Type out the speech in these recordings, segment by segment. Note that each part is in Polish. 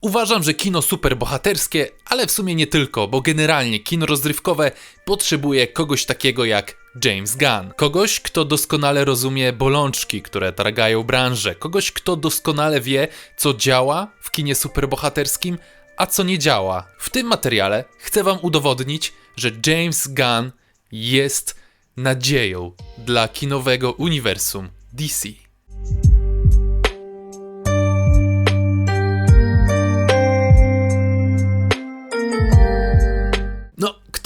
Uważam, że kino superbohaterskie, ale w sumie nie tylko, bo generalnie kino rozrywkowe potrzebuje kogoś takiego jak James Gunn. Kogoś, kto doskonale rozumie bolączki, które targają branżę. Kogoś, kto doskonale wie, co działa w kinie superbohaterskim, a co nie działa. W tym materiale chcę wam udowodnić, że James Gunn jest nadzieją dla kinowego uniwersum DC.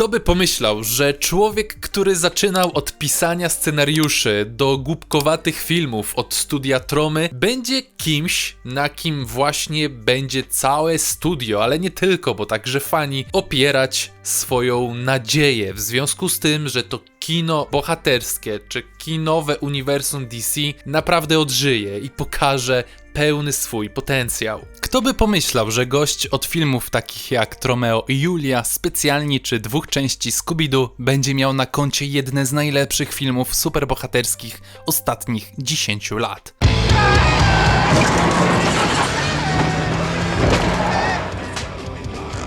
Kto by pomyślał, że człowiek, który zaczynał od pisania scenariuszy do głupkowatych filmów od studia Tromy, będzie kimś, na kim właśnie będzie całe studio, ale nie tylko, bo także fani, opierać swoją nadzieję. W związku z tym, że to kino bohaterskie czy kinowe uniwersum DC naprawdę odżyje i pokaże pełny swój potencjał. Kto by pomyślał, że gość od filmów takich jak Tromeo i Julia, specjalni czy dwóch części Scooby-Doo będzie miał na koncie jedne z najlepszych filmów superbohaterskich ostatnich 10 lat.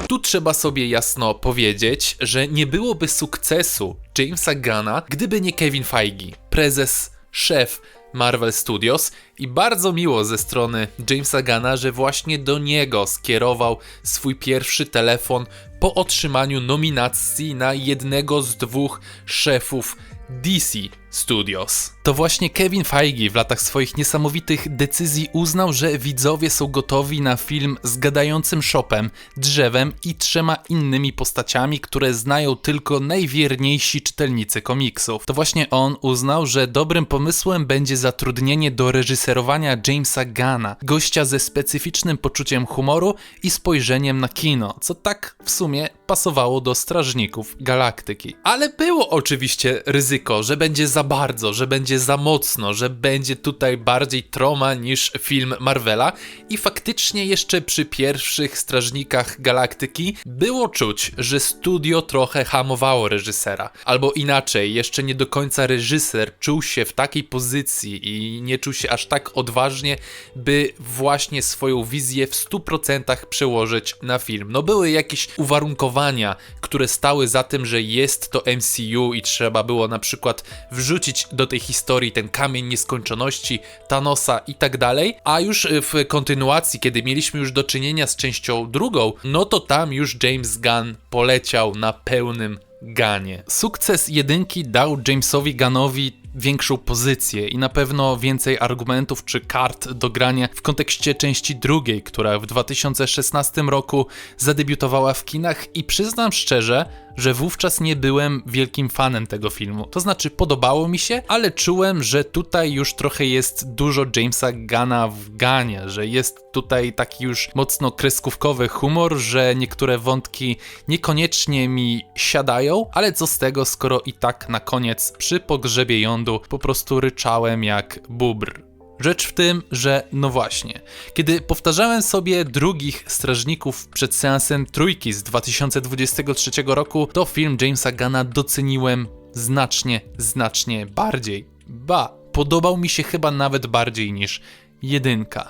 Tu trzeba sobie jasno powiedzieć, że nie byłoby sukcesu Jamesa Gana, gdyby nie Kevin Feige, prezes, szef Marvel Studios i bardzo miło ze strony Jamesa Gana, że właśnie do niego skierował swój pierwszy telefon po otrzymaniu nominacji na jednego z dwóch szefów DC Studios. To właśnie Kevin Feige w latach swoich niesamowitych decyzji uznał, że widzowie są gotowi na film z gadającym shopem, drzewem i trzema innymi postaciami, które znają tylko najwierniejsi czytelnicy komiksów. To właśnie on uznał, że dobrym pomysłem będzie zatrudnienie do reżyserowania Jamesa Gana, gościa ze specyficznym poczuciem humoru i spojrzeniem na kino, co tak w sumie pasowało do Strażników Galaktyki. Ale było oczywiście ryzyko, że będzie za bardzo, że będzie za mocno, że będzie tutaj bardziej troma niż film Marvela i faktycznie jeszcze przy pierwszych Strażnikach Galaktyki było czuć, że studio trochę hamowało reżysera. Albo inaczej, jeszcze nie do końca reżyser czuł się w takiej pozycji i nie czuł się aż tak odważnie, by właśnie swoją wizję w 100% przełożyć na film. No były jakieś uwarunkowania, które stały za tym, że jest to MCU i trzeba było na przykład wrzucić do tej historii ten kamień nieskończoności, Thanosa i tak dalej, a już w kontynuacji, kiedy mieliśmy już do czynienia z częścią drugą, no to tam już James Gunn poleciał na pełnym Ganie. Sukces jedynki dał Jamesowi Gunnowi większą pozycję i na pewno więcej argumentów czy kart do grania w kontekście części drugiej, która w 2016 roku zadebiutowała w kinach i przyznam szczerze, że wówczas nie byłem wielkim fanem tego filmu. To znaczy podobało mi się, ale czułem, że tutaj już trochę jest dużo Jamesa Gana w Ganie, że jest tutaj taki już mocno kreskówkowy humor, że niektóre wątki niekoniecznie mi siadają, ale co z tego, skoro i tak na koniec przy pogrzebie po prostu ryczałem jak bubr. Rzecz w tym, że no właśnie, kiedy powtarzałem sobie drugich strażników przed seansem trójki z 2023 roku, to film Jamesa Gana doceniłem znacznie, znacznie bardziej. Ba, podobał mi się chyba nawet bardziej niż jedynka.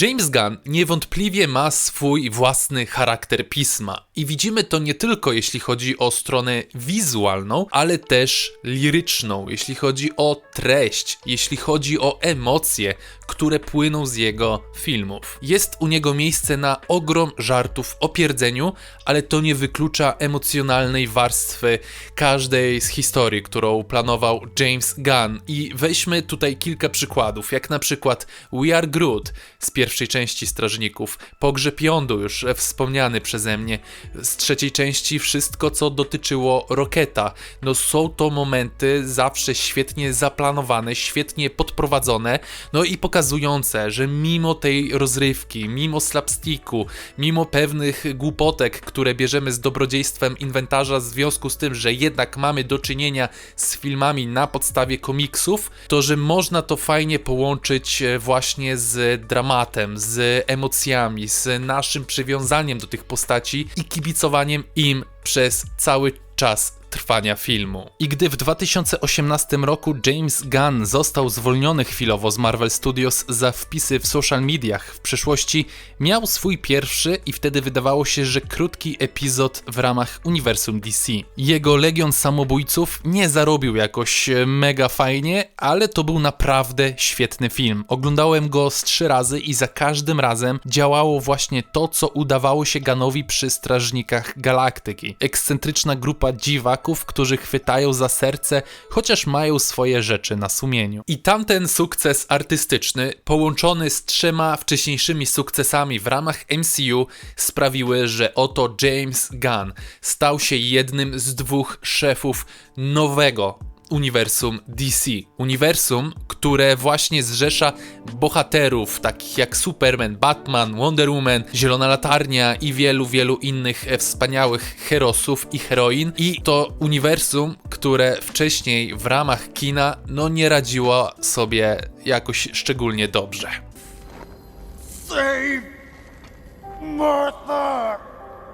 James Gunn niewątpliwie ma swój własny charakter pisma i widzimy to nie tylko jeśli chodzi o stronę wizualną, ale też liryczną, jeśli chodzi o treść, jeśli chodzi o emocje, które płyną z jego filmów. Jest u niego miejsce na ogrom żartów o pierdzeniu, ale to nie wyklucza emocjonalnej warstwy każdej z historii, którą planował James Gunn. I weźmy tutaj kilka przykładów, jak na przykład We Are Groot z pierwszej części Strażników, Pogrzeb Jądu już wspomniany przeze mnie, z trzeciej części wszystko co dotyczyło Roketa. No są to momenty zawsze świetnie zaplanowane, świetnie podprowadzone, no i pokazujące, że mimo tej rozrywki, mimo slapsticku, mimo pewnych głupotek, które bierzemy z dobrodziejstwem inwentarza w związku z tym, że jednak mamy do czynienia z filmami na podstawie komiksów, to że można to fajnie połączyć e, właśnie z dramatem, z emocjami, z naszym przywiązaniem do tych postaci i kibicowaniem im przez cały czas trwania filmu. I gdy w 2018 roku James Gunn został zwolniony chwilowo z Marvel Studios za wpisy w social mediach w przeszłości, miał swój pierwszy i wtedy wydawało się, że krótki epizod w ramach uniwersum DC. Jego Legion Samobójców nie zarobił jakoś e, mega fajnie, ale to był naprawdę świetny film. Oglądałem go z trzy razy i za każdym razem działało właśnie to, co udawało się Ganowi przy Strażnikach Galaktyki. Ekscentryczna grupa dziwaków, którzy chwytają za serce, chociaż mają swoje rzeczy na sumieniu. I tamten sukces artystyczny, połączony z trzema wcześniejszymi sukcesami w ramach MCU, sprawiły, że oto James Gunn stał się jednym z dwóch szefów nowego uniwersum DC. Uniwersum, które właśnie zrzesza bohaterów takich jak Superman, Batman, Wonder Woman, Zielona Latarnia i wielu, wielu innych e, wspaniałych herosów i heroin. I to uniwersum, które wcześniej w ramach kina no nie radziło sobie jakoś szczególnie dobrze.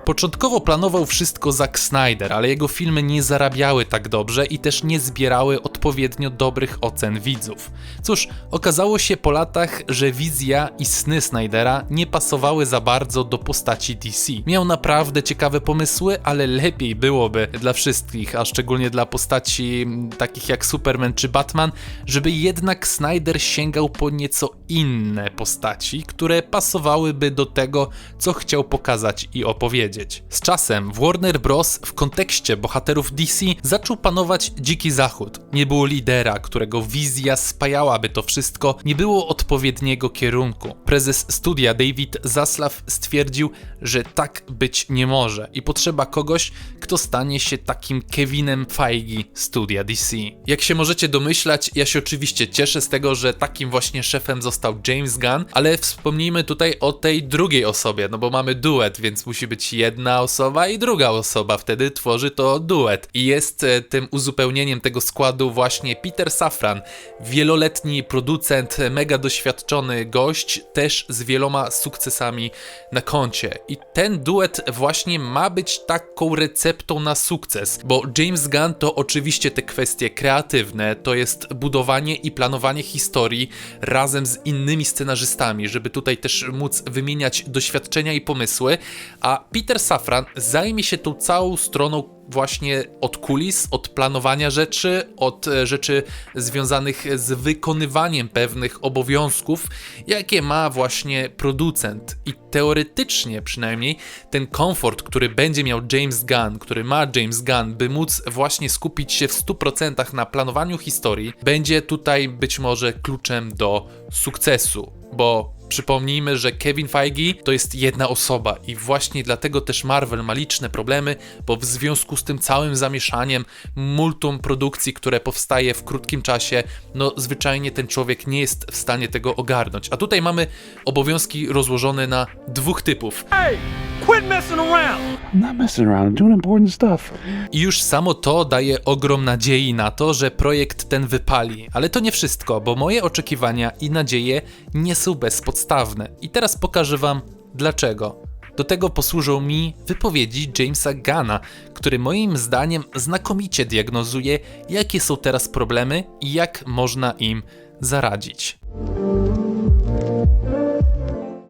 Początkowo planował wszystko Zack Snyder, ale jego filmy nie zarabiały tak dobrze i też nie zbierały odpowiednio dobrych ocen widzów. Cóż, okazało się po latach, że wizja i sny Snydera nie pasowały za bardzo do postaci DC. Miał naprawdę ciekawe pomysły, ale lepiej byłoby dla wszystkich, a szczególnie dla postaci takich jak Superman czy Batman, żeby jednak Snyder sięgał po nieco inne postaci, które pasowałyby do tego, co chciał pokazać i opowiedzieć. Z czasem w Warner Bros. w kontekście bohaterów DC zaczął panować dziki zachód. Nie było lidera, którego wizja spajałaby to wszystko, nie było odpowiedniego kierunku. Prezes studia David Zaslav stwierdził, że tak być nie może i potrzeba kogoś, kto stanie się takim Kevinem Feige studia DC. Jak się możecie domyślać, ja się oczywiście cieszę z tego, że takim właśnie szefem został James Gunn, ale wspomnijmy tutaj o tej drugiej osobie, no bo mamy duet, więc musi być jedna osoba i druga osoba, wtedy tworzy to duet. I jest e, tym uzupełnieniem tego składu właśnie Peter Safran, wieloletni producent, mega doświadczony gość, też z wieloma sukcesami na koncie. I ten duet właśnie ma być taką receptą na sukces, bo James Gunn to oczywiście te kwestie kreatywne, to jest budowanie i planowanie historii razem z innymi scenarzystami, żeby tutaj też móc wymieniać doświadczenia i pomysły, a Peter Safran zajmie się tą całą stroną właśnie od kulis, od planowania rzeczy, od e, rzeczy związanych z wykonywaniem pewnych obowiązków, jakie ma właśnie producent. I teoretycznie przynajmniej ten komfort, który będzie miał James Gunn, który ma James Gunn, by móc właśnie skupić się w 100% na planowaniu historii, będzie tutaj być może kluczem do sukcesu, bo Przypomnijmy, że Kevin Feige to jest jedna osoba i właśnie dlatego też Marvel ma liczne problemy, bo w związku z tym całym zamieszaniem, multum produkcji, które powstaje w krótkim czasie, no zwyczajnie ten człowiek nie jest w stanie tego ogarnąć. A tutaj mamy obowiązki rozłożone na dwóch typów. Hey, quit messing around. I'm not messing around. I'm doing important stuff. I już samo to daje ogrom nadziei na to, że projekt ten wypali. Ale to nie wszystko, bo moje oczekiwania i nadzieje nie są bezpodstawne. I teraz pokażę wam dlaczego. Do tego posłużą mi wypowiedzi Jamesa Gana, który moim zdaniem znakomicie diagnozuje, jakie są teraz problemy i jak można im zaradzić.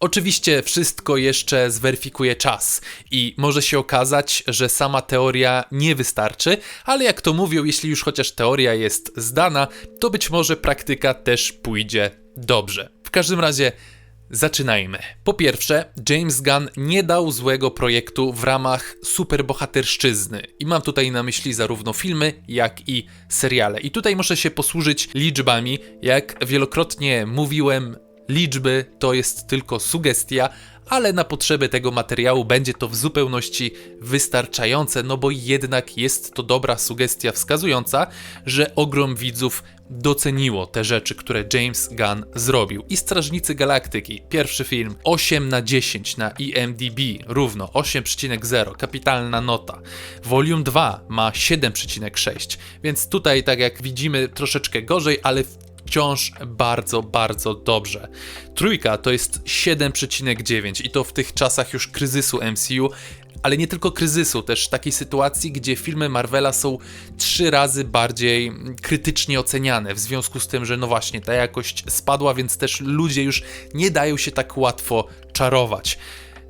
Oczywiście wszystko jeszcze zweryfikuje czas i może się okazać, że sama teoria nie wystarczy, ale jak to mówią, jeśli już chociaż teoria jest zdana, to być może praktyka też pójdzie dobrze. W każdym razie Zaczynajmy. Po pierwsze, James Gunn nie dał złego projektu w ramach superbohaterszczyzny. I mam tutaj na myśli zarówno filmy, jak i seriale. I tutaj muszę się posłużyć liczbami. Jak wielokrotnie mówiłem, liczby to jest tylko sugestia, ale na potrzeby tego materiału będzie to w zupełności wystarczające, no bo jednak jest to dobra sugestia wskazująca, że ogrom widzów doceniło te rzeczy, które James Gunn zrobił. I Strażnicy Galaktyki, pierwszy film 8 na 10 na IMDb, równo 8,0, kapitalna nota. Volume 2 ma 7,6, więc tutaj tak jak widzimy troszeczkę gorzej, ale wciąż bardzo, bardzo dobrze. Trójka to jest 7,9 i to w tych czasach już kryzysu MCU ale nie tylko kryzysu, też takiej sytuacji, gdzie filmy Marvela są trzy razy bardziej krytycznie oceniane, w związku z tym, że no właśnie, ta jakość spadła, więc też ludzie już nie dają się tak łatwo czarować.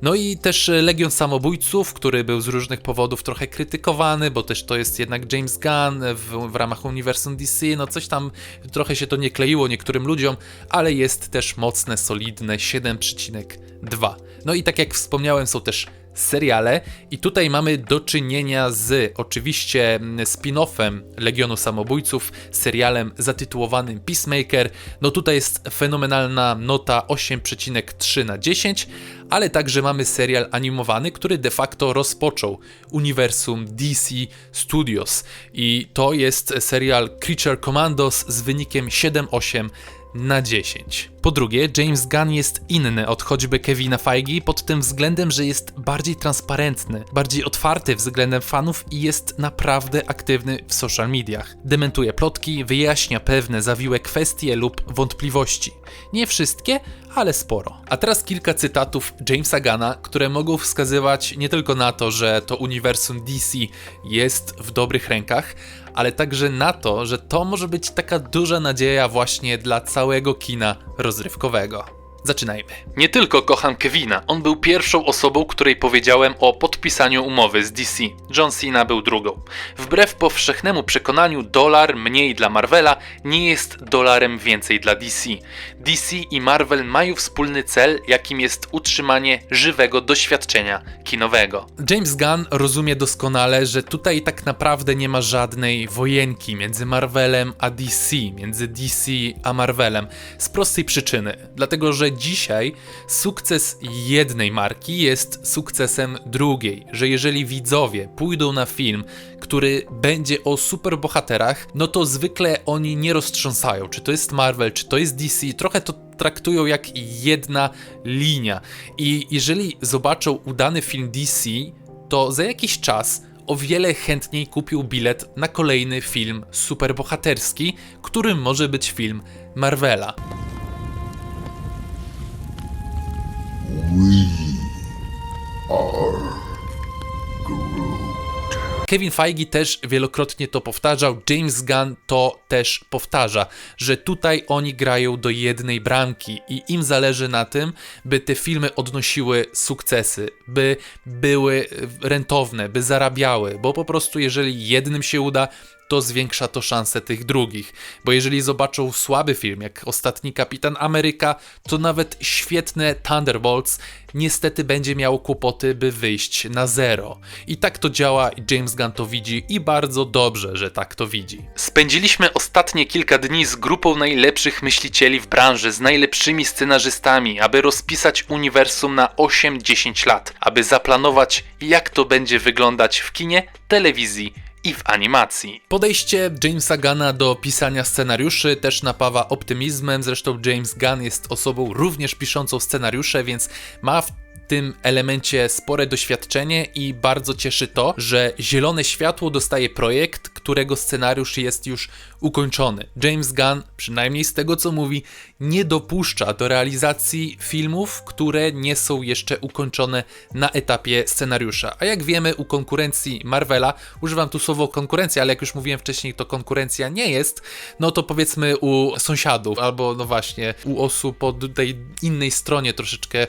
No i też Legion Samobójców, który był z różnych powodów trochę krytykowany, bo też to jest jednak James Gunn w, w ramach uniwersum DC, no coś tam trochę się to nie kleiło niektórym ludziom, ale jest też mocne, solidne 7,2. No i tak jak wspomniałem, są też seriale i tutaj mamy do czynienia z oczywiście mm, spin-offem Legionu Samobójców, serialem zatytułowanym Peacemaker. No tutaj jest fenomenalna nota 8,3 na 10, ale także mamy serial animowany, który de facto rozpoczął uniwersum DC Studios i to jest serial Creature Commandos z wynikiem 7,8 na 10. Po drugie, James Gunn jest inny od choćby Kevina Feige pod tym względem, że jest bardziej transparentny, bardziej otwarty względem fanów i jest naprawdę aktywny w social mediach. Dementuje plotki, wyjaśnia pewne zawiłe kwestie lub wątpliwości. Nie wszystkie, ale sporo. A teraz kilka cytatów Jamesa Gunna, które mogą wskazywać nie tylko na to, że to uniwersum DC jest w dobrych rękach, ale także na to, że to może być taka duża nadzieja właśnie dla całego kina rozrywkowego. Zaczynajmy. Nie tylko kocham Kevina, on był pierwszą osobą, której powiedziałem o podpisaniu umowy z DC. John Cena był drugą. Wbrew powszechnemu przekonaniu, dolar mniej dla Marvela nie jest dolarem więcej dla DC. DC i Marvel mają wspólny cel, jakim jest utrzymanie żywego doświadczenia kinowego. James Gunn rozumie doskonale, że tutaj tak naprawdę nie ma żadnej wojenki między Marvelem a DC, między DC a Marvelem, z prostej przyczyny. Dlatego, że dzisiaj sukces jednej marki jest sukcesem drugiej, że jeżeli widzowie pójdą na film, który będzie o superbohaterach, no to zwykle oni nie roztrząsają, czy to jest Marvel, czy to jest DC, trochę to traktują jak jedna linia. I jeżeli zobaczą udany film DC, to za jakiś czas o wiele chętniej kupił bilet na kolejny film superbohaterski, którym może być film Marvela. Kevin Feige też wielokrotnie to powtarzał, James Gunn to też powtarza, że tutaj oni grają do jednej bramki i im zależy na tym, by te filmy odnosiły sukcesy, by były rentowne, by zarabiały, bo po prostu jeżeli jednym się uda, to zwiększa to szanse tych drugich. Bo jeżeli zobaczą słaby film, jak ostatni Kapitan Ameryka, to nawet świetne Thunderbolts niestety będzie miało kłopoty, by wyjść na zero. I tak to działa, i James Gunn to widzi i bardzo dobrze, że tak to widzi. Spędziliśmy ostatnie kilka dni z grupą najlepszych myślicieli w branży, z najlepszymi scenarzystami, aby rozpisać uniwersum na 8-10 lat, aby zaplanować, jak to będzie wyglądać w kinie, telewizji i w animacji. Podejście Jamesa Gunna do pisania scenariuszy też napawa optymizmem, zresztą James Gunn jest osobą również piszącą scenariusze, więc ma w tym elemencie spore doświadczenie i bardzo cieszy to, że zielone światło dostaje projekt, którego scenariusz jest już ukończony. James Gunn, przynajmniej z tego co mówi, nie dopuszcza do realizacji filmów, które nie są jeszcze ukończone na etapie scenariusza. A jak wiemy, u konkurencji Marvela, używam tu słowo konkurencja, ale jak już mówiłem wcześniej, to konkurencja nie jest, no to powiedzmy u sąsiadów, albo no właśnie u osób po tej innej stronie troszeczkę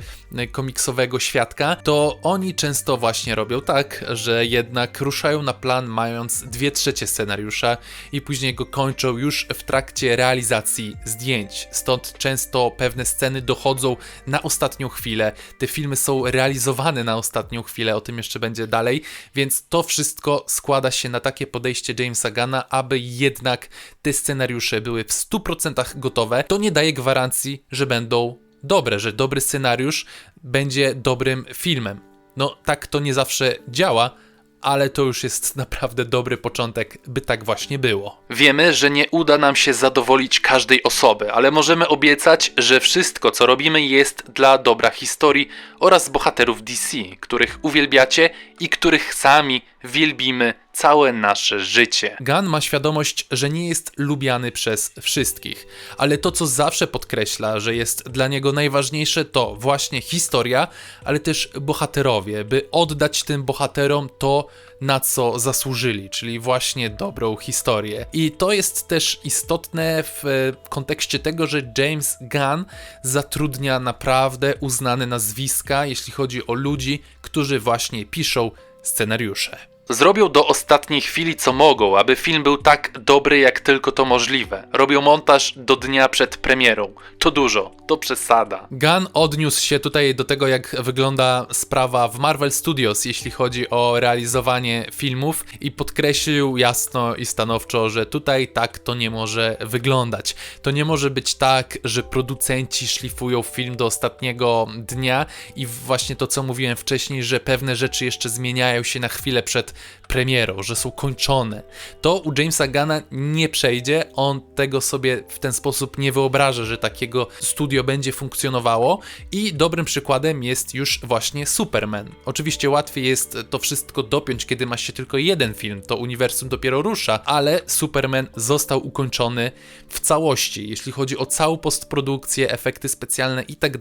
komiksowego świadka, to oni często właśnie robią tak, że jednak ruszają na plan mając dwie trzecie scenariusza i później go kończą już w trakcie realizacji zdjęć. Stąd często pewne sceny dochodzą na ostatnią chwilę. Te filmy są realizowane na ostatnią chwilę, o tym jeszcze będzie dalej, więc to wszystko składa się na takie podejście Jamesa Gunna, aby jednak te scenariusze były w 100% gotowe. To nie daje gwarancji, że będą dobre, że dobry scenariusz będzie dobrym filmem. No tak to nie zawsze działa, ale to już jest naprawdę dobry początek, by tak właśnie było. Wiemy, że nie uda nam się zadowolić każdej osoby, ale możemy obiecać, że wszystko, co robimy, jest dla dobra historii oraz bohaterów DC, których uwielbiacie i których sami wielbimy całe nasze życie. Gunn ma świadomość, że nie jest lubiany przez wszystkich, ale to, co zawsze podkreśla, że jest dla niego najważniejsze, to właśnie historia, ale też bohaterowie, by oddać tym bohaterom to, na co zasłużyli, czyli właśnie dobrą historię. I to jest też istotne w e, kontekście tego, że James Gunn zatrudnia naprawdę uznane nazwiska, jeśli chodzi o ludzi, którzy właśnie piszą scenariusze. Zrobią do ostatniej chwili co mogą, aby film był tak dobry jak tylko to możliwe. Robią montaż do dnia przed premierą. To dużo, to przesada. Gunn odniósł się tutaj do tego, jak wygląda sprawa w Marvel Studios, jeśli chodzi o realizowanie filmów i podkreślił jasno i stanowczo, że tutaj tak to nie może wyglądać. To nie może być tak, że producenci szlifują film do ostatniego dnia i właśnie to, co mówiłem wcześniej, że pewne rzeczy jeszcze zmieniają się na chwilę przed premierą, że są kończone. To u Jamesa Gana nie przejdzie, on tego sobie w ten sposób nie wyobraża, że takiego studio będzie funkcjonowało i dobrym przykładem jest już właśnie Superman. Oczywiście łatwiej jest to wszystko dopiąć, kiedy ma się tylko jeden film, to uniwersum dopiero rusza, ale Superman został ukończony w całości, jeśli chodzi o całą postprodukcję, efekty specjalne i tak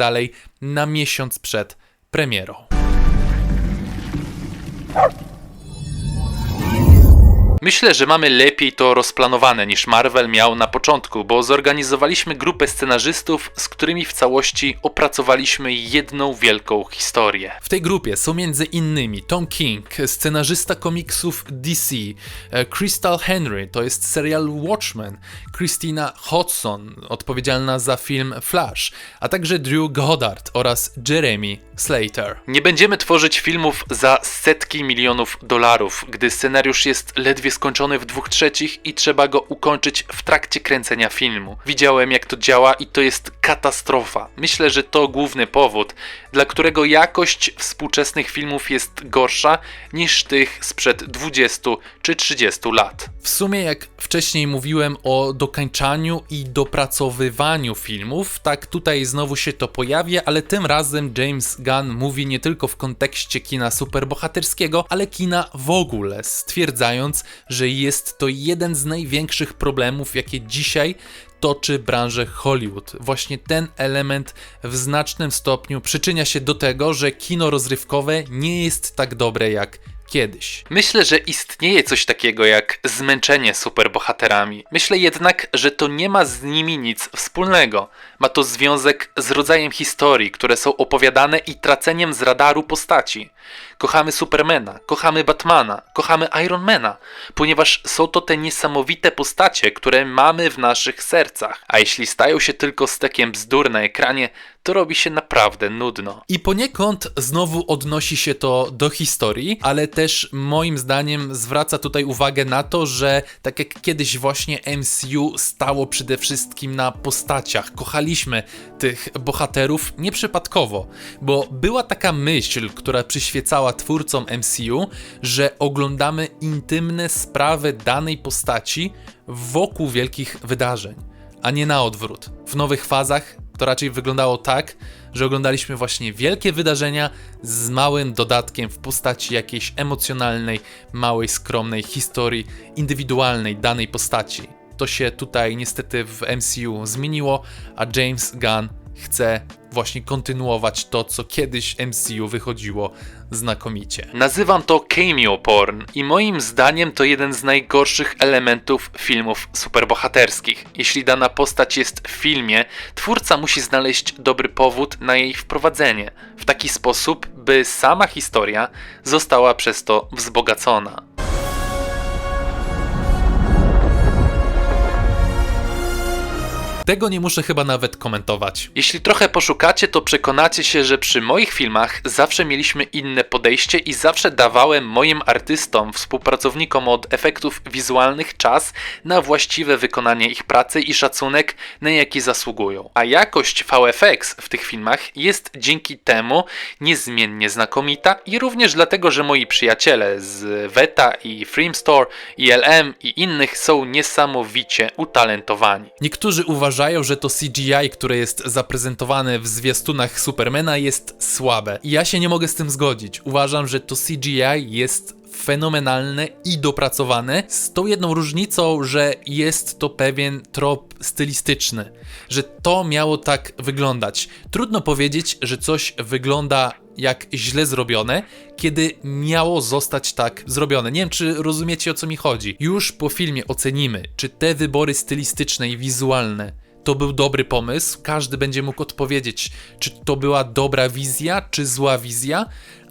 na miesiąc przed premierą. Myślę, że mamy lepiej to rozplanowane niż Marvel miał na początku, bo zorganizowaliśmy grupę scenarzystów, z którymi w całości opracowaliśmy jedną wielką historię. W tej grupie są między innymi Tom King, scenarzysta komiksów DC, e, Crystal Henry, to jest serial Watchmen, Christina Hodson, odpowiedzialna za film Flash, a także Drew Goddard oraz Jeremy Slater. Nie będziemy tworzyć filmów za setki milionów dolarów, gdy scenariusz jest ledwie skończony w dwóch trzecich i trzeba go ukończyć w trakcie kręcenia filmu. Widziałem jak to działa i to jest katastrofa. Myślę, że to główny powód, dla którego jakość współczesnych filmów jest gorsza niż tych sprzed 20 czy 30 lat. W sumie, jak wcześniej mówiłem o dokańczaniu i dopracowywaniu filmów, tak tutaj znowu się to pojawia, ale tym razem James Gunn mówi nie tylko w kontekście kina superbohaterskiego, ale kina w ogóle, stwierdzając, że jest to jeden z największych problemów, jakie dzisiaj toczy branżę Hollywood. Właśnie ten element w znacznym stopniu przyczynia się do tego, że kino rozrywkowe nie jest tak dobre jak kiedyś. Myślę, że istnieje coś takiego jak zmęczenie superbohaterami. Myślę jednak, że to nie ma z nimi nic wspólnego. Ma to związek z rodzajem historii, które są opowiadane i traceniem z radaru postaci. Kochamy Supermana, kochamy Batmana, kochamy Ironmana, ponieważ są to te niesamowite postacie, które mamy w naszych sercach. A jeśli stają się tylko stekiem bzdur na ekranie, to robi się naprawdę nudno. I poniekąd znowu odnosi się to do historii, ale też moim zdaniem zwraca tutaj uwagę na to, że tak jak kiedyś właśnie MCU stało przede wszystkim na postaciach, kochaliśmy tych bohaterów nieprzypadkowo, bo była taka myśl, która przyświecała twórcom MCU, że oglądamy intymne sprawy danej postaci wokół wielkich wydarzeń, a nie na odwrót. W nowych fazach to raczej wyglądało tak, że oglądaliśmy właśnie wielkie wydarzenia z małym dodatkiem w postaci jakiejś emocjonalnej, małej, skromnej historii indywidualnej danej postaci. To się tutaj niestety w MCU zmieniło, a James Gunn chce właśnie kontynuować to, co kiedyś MCU wychodziło znakomicie. Nazywam to cameo porn i moim zdaniem to jeden z najgorszych elementów filmów superbohaterskich. Jeśli dana postać jest w filmie, twórca musi znaleźć dobry powód na jej wprowadzenie, w taki sposób, by sama historia została przez to wzbogacona. Tego nie muszę chyba nawet komentować. Jeśli trochę poszukacie, to przekonacie się, że przy moich filmach zawsze mieliśmy inne podejście i zawsze dawałem moim artystom, współpracownikom od efektów wizualnych czas na właściwe wykonanie ich pracy i szacunek, na jaki zasługują. A jakość VFX w tych filmach jest dzięki temu niezmiennie znakomita i również dlatego, że moi przyjaciele z Veta i Filmstore, ILM i innych są niesamowicie utalentowani. Niektórzy uważają, że to CGI, które jest zaprezentowane w zwiastunach Supermana jest słabe. I ja się nie mogę z tym zgodzić. Uważam, że to CGI jest fenomenalne i dopracowane, z tą jedną różnicą, że jest to pewien trop stylistyczny, że to miało tak wyglądać. Trudno powiedzieć, że coś wygląda jak źle zrobione, kiedy miało zostać tak zrobione. Nie wiem, czy rozumiecie o co mi chodzi. Już po filmie ocenimy, czy te wybory stylistyczne i wizualne to był dobry pomysł. Każdy będzie mógł odpowiedzieć, czy to była dobra wizja, czy zła wizja,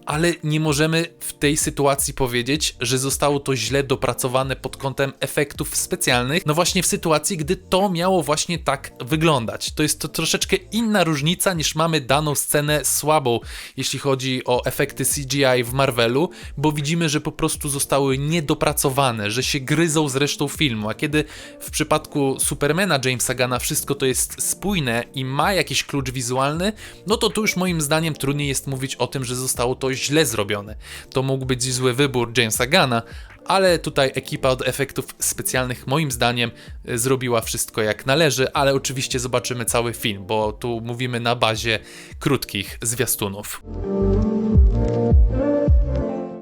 ale nie możemy w tej sytuacji powiedzieć, że zostało to źle dopracowane pod kątem efektów specjalnych. No właśnie w sytuacji, gdy to miało właśnie tak wyglądać. To jest to troszeczkę inna różnica niż mamy daną scenę słabą, jeśli chodzi o efekty CGI w Marvelu, bo widzimy, że po prostu zostały niedopracowane, że się gryzą z resztą filmu, a kiedy w przypadku Supermana Jamesa Gana wszystko to jest spójne i ma jakiś klucz wizualny, no to tu już moim zdaniem trudniej jest mówić o tym, że zostało to źle zrobione. To mógł być zły wybór Jamesa Gana, ale tutaj ekipa od efektów specjalnych moim zdaniem y, zrobiła wszystko jak należy, ale oczywiście zobaczymy cały film, bo tu mówimy na bazie krótkich zwiastunów.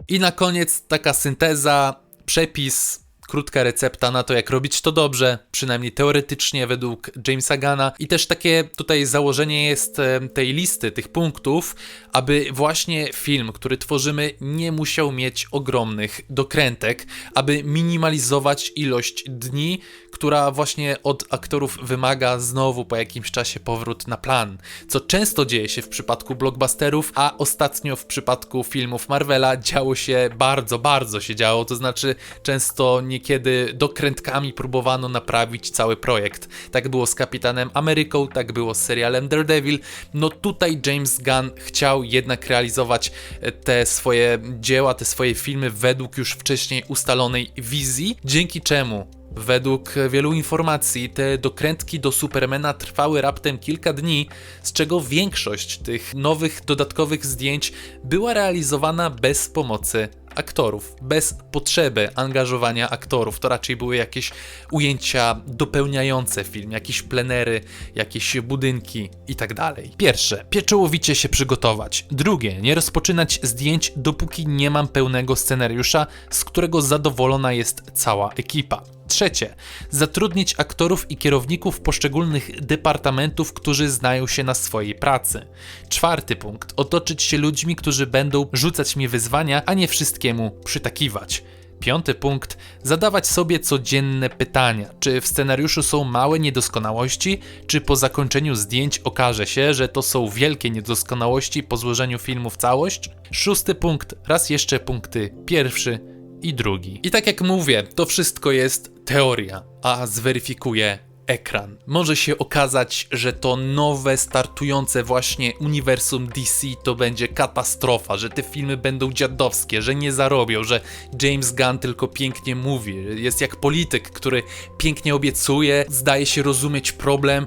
I na koniec taka synteza, przepis, krótka recepta na to, jak robić to dobrze, przynajmniej teoretycznie według Jamesa Gana. I też takie tutaj założenie jest em, tej listy, tych punktów, aby właśnie film, który tworzymy, nie musiał mieć ogromnych dokrętek, aby minimalizować ilość dni, która właśnie od aktorów wymaga znowu po jakimś czasie powrót na plan, co często dzieje się w przypadku blockbusterów, a ostatnio w przypadku filmów Marvela działo się bardzo, bardzo się działo, to znaczy często niekiedy dokrętkami próbowano naprawić cały projekt. Tak było z Kapitanem Ameryką, tak było z serialem Daredevil. No tutaj James Gunn chciał jednak realizować e, te swoje dzieła, te swoje filmy według już wcześniej ustalonej wizji, dzięki czemu Według wielu informacji te dokrętki do Supermana trwały raptem kilka dni, z czego większość tych nowych dodatkowych zdjęć była realizowana bez pomocy aktorów, bez potrzeby angażowania aktorów. To raczej były jakieś ujęcia dopełniające film, jakieś plenery, jakieś budynki i tak. Pierwsze, pieczołowicie się przygotować. Drugie, nie rozpoczynać zdjęć, dopóki nie mam pełnego scenariusza, z którego zadowolona jest cała ekipa. Trzecie, zatrudnić aktorów i kierowników poszczególnych departamentów, którzy znają się na swojej pracy. Czwarty punkt, otoczyć się ludźmi, którzy będą rzucać mi wyzwania, a nie wszystkiemu przytakiwać. Piąty punkt, zadawać sobie codzienne pytania. Czy w scenariuszu są małe niedoskonałości, czy po zakończeniu zdjęć okaże się, że to są wielkie niedoskonałości po złożeniu filmu w całość? Szósty punkt, raz jeszcze punkty pierwszy i drugi. I tak jak mówię, to wszystko jest teoria, a zweryfikuje ekran. Może się okazać, że to nowe, startujące właśnie uniwersum DC to będzie katastrofa, że te filmy będą dziadowskie, że nie zarobią, że James Gunn tylko pięknie mówi. Jest jak polityk, który pięknie obiecuje, zdaje się rozumieć problem,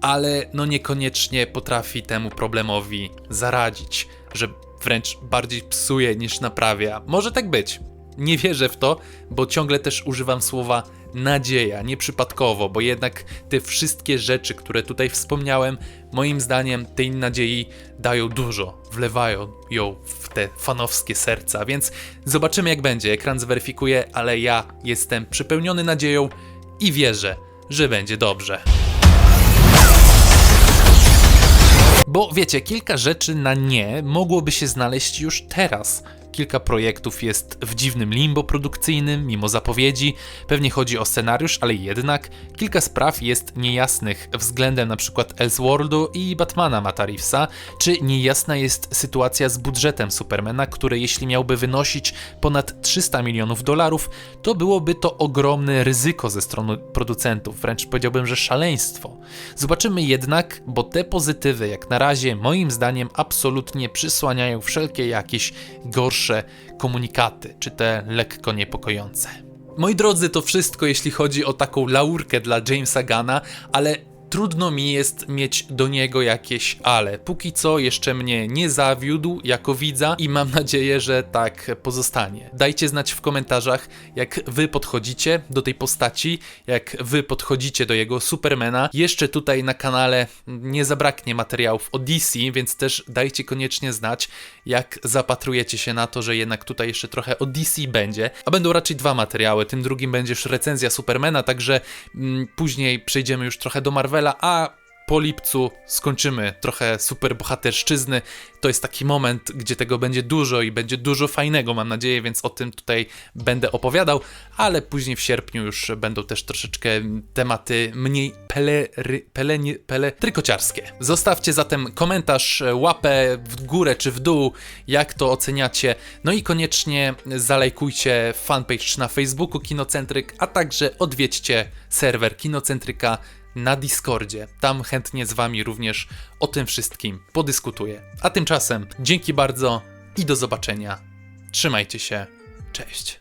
ale no niekoniecznie potrafi temu problemowi zaradzić, że wręcz bardziej psuje niż naprawia. Może tak być. Nie wierzę w to, bo ciągle też używam słowa nadzieja, nieprzypadkowo, bo jednak te wszystkie rzeczy, które tutaj wspomniałem, moim zdaniem tej nadziei dają dużo, wlewają ją w te fanowskie serca, więc zobaczymy jak będzie. Ekran zweryfikuje, ale ja jestem przypełniony nadzieją i wierzę, że będzie dobrze. Bo wiecie, kilka rzeczy na nie mogłoby się znaleźć już teraz. Kilka projektów jest w dziwnym limbo produkcyjnym, mimo zapowiedzi. Pewnie chodzi o scenariusz, ale jednak kilka spraw jest niejasnych względem przykład Elseworldu i Batmana Matta Reevesa, czy niejasna jest sytuacja z budżetem Supermana, który jeśli miałby wynosić ponad 300 milionów dolarów, to byłoby to ogromne ryzyko ze strony producentów, wręcz powiedziałbym, że szaleństwo. Zobaczymy jednak, bo te pozytywy jak na razie moim zdaniem absolutnie przysłaniają wszelkie jakieś gorsze komunikaty, czy te lekko niepokojące. Moi drodzy, to wszystko jeśli chodzi o taką laurkę dla Jamesa Gana, ale trudno mi jest mieć do niego jakieś ale. Póki co jeszcze mnie nie zawiódł jako widza i mam nadzieję, że tak pozostanie. Dajcie znać w komentarzach, jak wy podchodzicie do tej postaci, jak wy podchodzicie do jego Supermana. Jeszcze tutaj na kanale nie zabraknie materiałów o DC, więc też dajcie koniecznie znać, jak zapatrujecie się na to, że jednak tutaj jeszcze trochę o DC będzie. A będą raczej dwa materiały. Tym drugim będzie już recenzja Supermana, także mm, później przejdziemy już trochę do Marvela, a po lipcu skończymy trochę superbohaterszczyzny. To jest taki moment, gdzie tego będzie dużo i będzie dużo fajnego, mam nadzieję, więc o tym tutaj będę opowiadał, ale później w sierpniu już będą też troszeczkę tematy mniej pelery, pele, nie, pele, trykociarskie. Zostawcie zatem komentarz, łapę w górę czy w dół, jak to oceniacie. No i koniecznie zalajkujcie fanpage na Facebooku Kinocentryk, a także odwiedźcie serwer Kinocentryka na Discordzie. Tam chętnie z Wami również o tym wszystkim podyskutuję. A tymczasem dzięki bardzo i do zobaczenia. Trzymajcie się. Cześć.